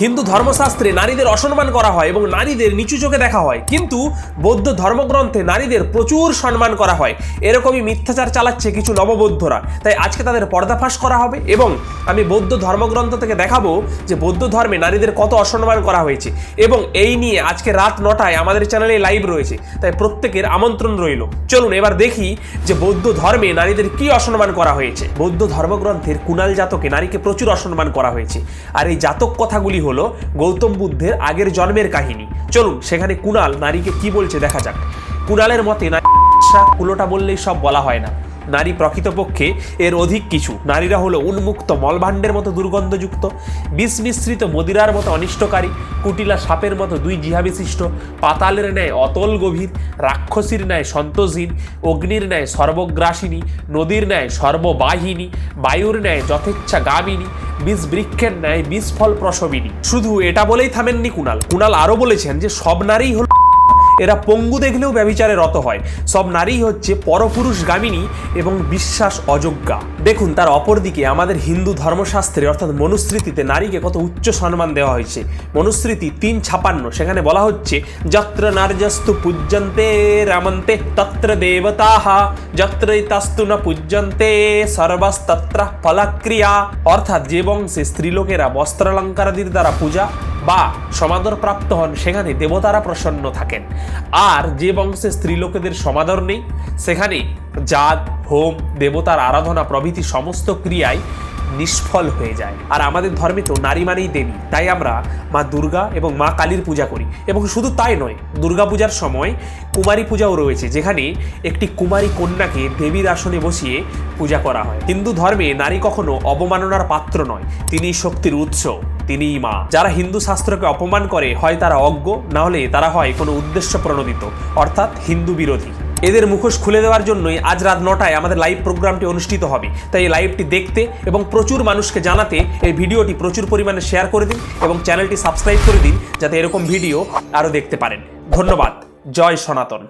হিন্দু ধর্মশাস্ত্রে নারীদের অসম্মান করা হয় এবং নারীদের নিচু চোখে দেখা হয়। কিন্তু বৌদ্ধ ধর্মগ্রন্থে নারীদের প্রচুর সম্মান করা হয়। এরকমই মিথ্যাচার চালাচ্ছে কিছু নববৌদ্ধরা। তাই আজকে তাদের পর্দাফাশ করা হবে এবং আমি বৌদ্ধ ধর্মগ্রন্থ থেকে দেখাবো যে বৌদ্ধ ধর্মে নারীদের কত অসম্মান করা হয়েছে। এবং এই নিয়ে আজকে রাত নটায় আমাদের চ্যানেলে লাইভ রয়েছে। তাই প্রত্যেকের আমন্ত্রণ রইল। চলুন এবার দেখি যে বৌদ্ধ ধর্মে নারীদের কি অসম্মান করা হয়েছে। বৌদ্ধ ধর্মগ্রন্থের কুণাল জাতকে নারীকে প্রচুর অসম্মান করা হয়েছে। আর এই জাতক কথাগুলি হলো গৌতম বুদ্ধের আগের জন্মের কাহিনী। চলুন, সেখানে কুণাল নারীকে কি বলছে দেখা যাক। কুণালের মতে কুলোটা বললেই সব বলা হয় না। নারী প্রকৃতপক্ষে এর অধিক কিছু। নারীরা হলো উন্মুক্ত মলভাণ্ডের মতো দুর্গন্ধযুক্ত বিষ মিশ্রিত মদিরার মতো অনিষ্টকারী, কুটিলা সাপের মতো দুই জিহা বিশিষ্ট পাতালের ন্যায় অতল গভীর, রাক্ষসীর ন্যায় সন্তোষহীন, অগ্নির ন্যায় সর্বগ্রাসিনী, নদীর ন্যায় সর্ববাহিনী, বায়ুর ন্যায় যথেচ্ছা গামিনী বীজ বৃক্ষের ন্যায় বীজ ফল প্রসবিনী। শুধু এটা বলেই থামেননি কুণাল। কুণাল আরও বলেছেন যে সব নারী হল এরা পঙ্গু দেখলেও ব্যবিচারে রত হয়। সব নারী হচ্ছে পরপুরুষ গামিনী এবং বিশ্বাস অযোগ্যা। দেখুন, তার অপরদিকে আমাদের হিন্দু ধর্মশাস্ত্রে, অর্থাৎ মনুস্মৃতিতে নারীকে কত উচ্চ সম্মান দেওয়া হয়েছে। মনুস্মৃতি তিন ছাপান্ন, সেখানে বলা হচ্ছে, যত্র নার্যস্তু পূজ্যন্তে রামন্তে তত্র দেবতাহা যত্র তাস্তু না পূজ্যন্তে সর্বাস্তত্র ফলাক্রিয়া। অর্থাৎ যে বংশে স্ত্রীলোকেরা বস্ত্রালঙ্কারাদির দ্বারা পূজা বা সমাদর প্রাপ্ত হন, সেখানে দেবতারা প্রসন্ন থাকেন। আর যে বংশে স্ত্রীলোকেদের সমাদর নেই, সেখানে জাত, হোম, দেবতার আরাধনা প্রভৃতি সমস্ত ক্রিয়ায় নিষ্ফল হয়ে যায়। আর আমাদের ধর্মে তো নারী মানেই দেবী। তাই আমরা মা দুর্গা এবং মা কালীর পূজা করি। এবং শুধু তাই নয়, দুর্গা পূজার সময় কুমারী পূজাও রয়েছে, যেখানে একটি কুমারী কন্যাকে দেবীর আসনে বসিয়ে পূজা করা হয়। হিন্দু ধর্মে নারী কখনো অবমাননার পাত্র নয় তিনি শক্তির উৎস, তিনিই মা। যারা হিন্দু শাস্ত্রকে অপমান করে, হয় তারা অজ্ঞ, না হলে তারা হয় কোনো উদ্দেশ্য প্রণোদিত, অর্থাৎ হিন্দু বিরোধী। এদের মুখোশ খুলে দেওয়ার জন্যই আজ রাত নটায় আমাদের লাইভ প্রোগ্রামটি অনুষ্ঠিত হবে। তাই এই লাইভটি দেখতে এবং প্রচুর মানুষকে জানাতে এই ভিডিওটি প্রচুর পরিমাণে শেয়ার করে দিন এবং চ্যানেলটি সাবস্ক্রাইব করে দিন, যাতে এরকম ভিডিও আরও দেখতে পারেন। ধন্যবাদ। জয় সনাতন।